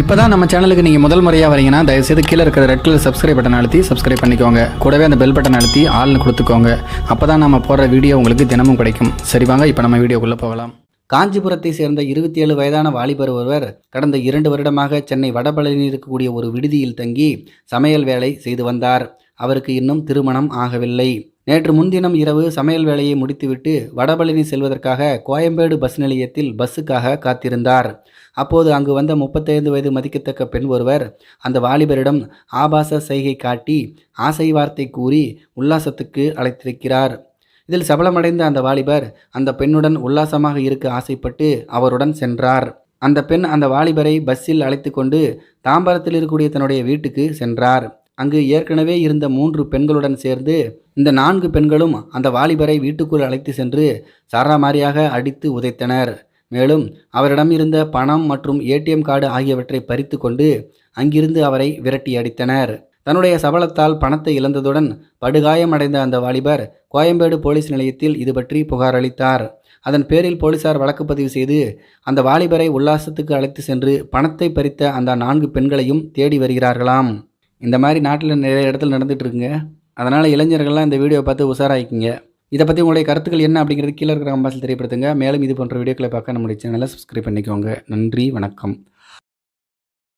இப்போ தான் நம்ம சேனலுக்கு நீங்கள் முதல் முறையாக வரீங்கன்னா தயவுசெய்து கீழே இருக்கிற ரெட் கலர் சப்ஸ்கிரைப் பட்டன் அழுத்தி சப்ஸ்கிரைப் பண்ணிக்கோங்க. கூடவே அந்த பெல் பட்டன் அழுத்தி ஆள்னு கொடுத்துக்கோங்க. அப்போ தான் நம்ம போடுற வீடியோ உங்களுக்கு தினமும் கிடைக்கும். சரி வாங்க இப்போ நம்ம வீடியோக்குள்ளே போகலாம். காஞ்சிபுரத்தை சேர்ந்த இருபத்தி ஏழு வயதான வாலிபர் ஒருவர் கடந்த இரண்டு வருடமாக சென்னை வடபழனியில் இருக்கக்கூடிய ஒரு விடுதியில் தங்கி சமையல் வேலை செய்து வந்தார். அவருக்கு இன்னும் திருமணம் ஆகவில்லை. நேற்று முன்தினம் இரவு சமையல் வேலையை முடித்துவிட்டு வடபழனி செல்வதற்காக கோயம்பேடு பஸ் நிலையத்தில் பஸ்ஸுக்காக காத்திருந்தார். அப்போது அங்கு வந்த முப்பத்தைந்து வயது மதிக்கத்தக்க பெண் ஒருவர் அந்த வாலிபரிடம் ஆபாச செய்கை காட்டி ஆசை வார்த்தை கூறி உல்லாசத்துக்கு அழைத்திருக்கிறார். இதில் சபலமடைந்த அந்த வாலிபர் அந்த பெண்ணுடன் உல்லாசமாக இருக்க ஆசைப்பட்டு அவருடன் சென்றார். அந்த பெண் அந்த வாலிபரை பஸ்ஸில் அழைத்து கொண்டு தாம்பரத்தில் இருக்கக்கூடிய தன்னுடைய வீட்டுக்கு சென்றார். அங்கு ஏற்கனவே இருந்த மூன்று பெண்களுடன் சேர்ந்து இந்த நான்கு பெண்களும் அந்த வாலிபரை வீட்டுக்குள் அழைத்து சென்று சாராமாரியாக அடித்து உதைத்தனர். மேலும் அவரிடம் இருந்த பணம் மற்றும் ஏடிஎம் கார்டு ஆகியவற்றை பறித்து கொண்டு அங்கிருந்து அவரை விரட்டி அடித்தனர். தன்னுடைய சபலத்தால் பணத்தை இழந்ததுடன் படுகாயமடைந்த அந்த வாலிபர் கோயம்பேடு போலீஸ் நிலையத்தில் இது பற்றி புகார் அளித்தார். அதன் பேரில் போலீசார் வழக்கு பதிவு செய்து அந்த வாலிபரை உல்லாசத்துக்கு அழைத்து சென்று பணத்தை பறித்த அந்த நான்கு பெண்களையும் தேடி வருகிறார்களாம். இந்த மாதிரி நாட்டில் நிறைய இடத்துல நடந்துகிட்டு இருக்குங்க அதனால் இளைஞர்கள்லாம் இந்த வீடியோ பார்த்து உஷாராயிக்குங்க. இதை பற்றி உங்களுடைய கருத்துக்கள் என்ன அப்படிங்கிறது கீழே இருக்கிற கம்பாசில் தெரியப்படுத்துங்க. மேலும் இது போன்ற வீடியோக்களை பார்க்க நம்முடைய சேனலை சப்ஸ்கிரைப் பண்ணிக்கோங்க. நன்றி வணக்கம்.